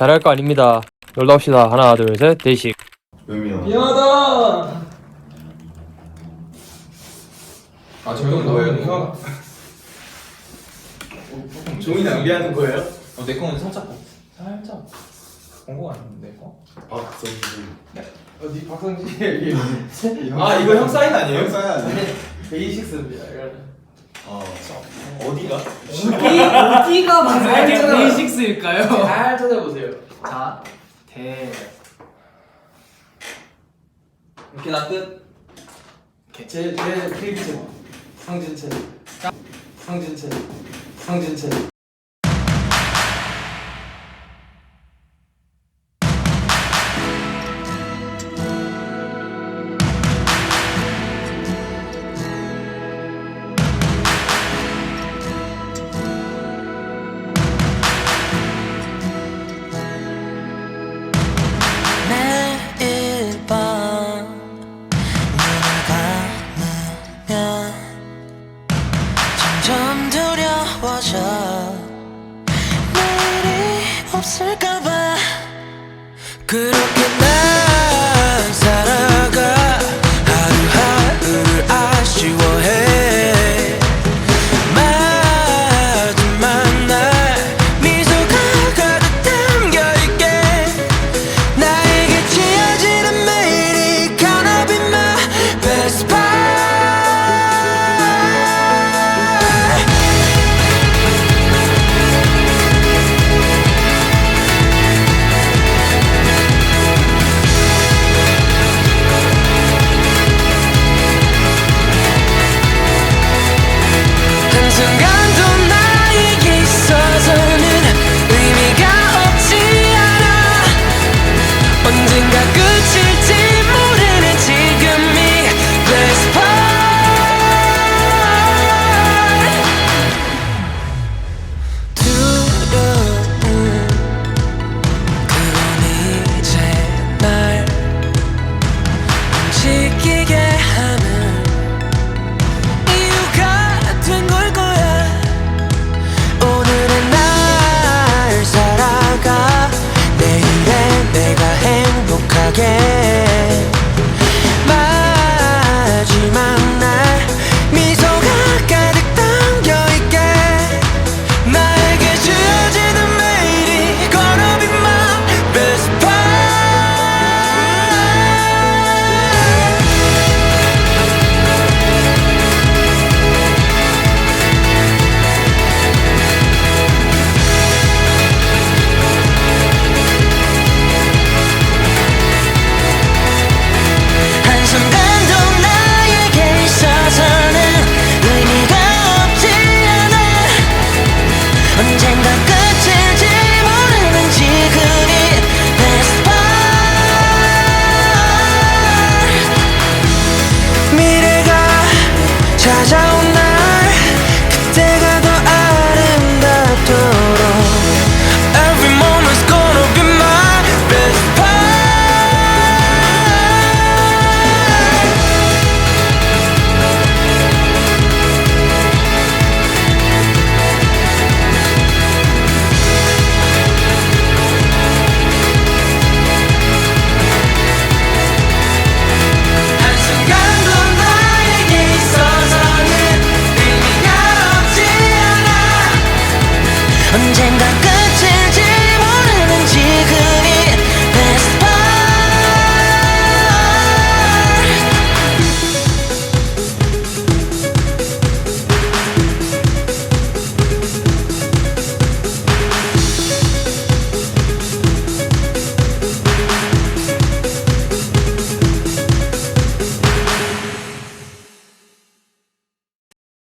잘할 거 아닙니다. 놀다 옵시다. 하나, 둘, 셋. 의미야. 미안하다. 아, 저형 뭐예요? 형. 종이 낭비하는 거예요? 어, 내 거는 살짝 살짝 본거 같은데 거? 박성진. 어디 박성진 얘기. 아 이거 형 사인 아니에요? 형 사인 아니에요? 베이식스입니다. 이거는. 어. 어디가? 어디가 잘 맞아요? 베이식스일까요? 잘 찾아보세요. 자, 대. 이렇게 나 끝. 제제 필기체 성진체. 성진체. 성진체. 없을까봐. 그렇게 나 け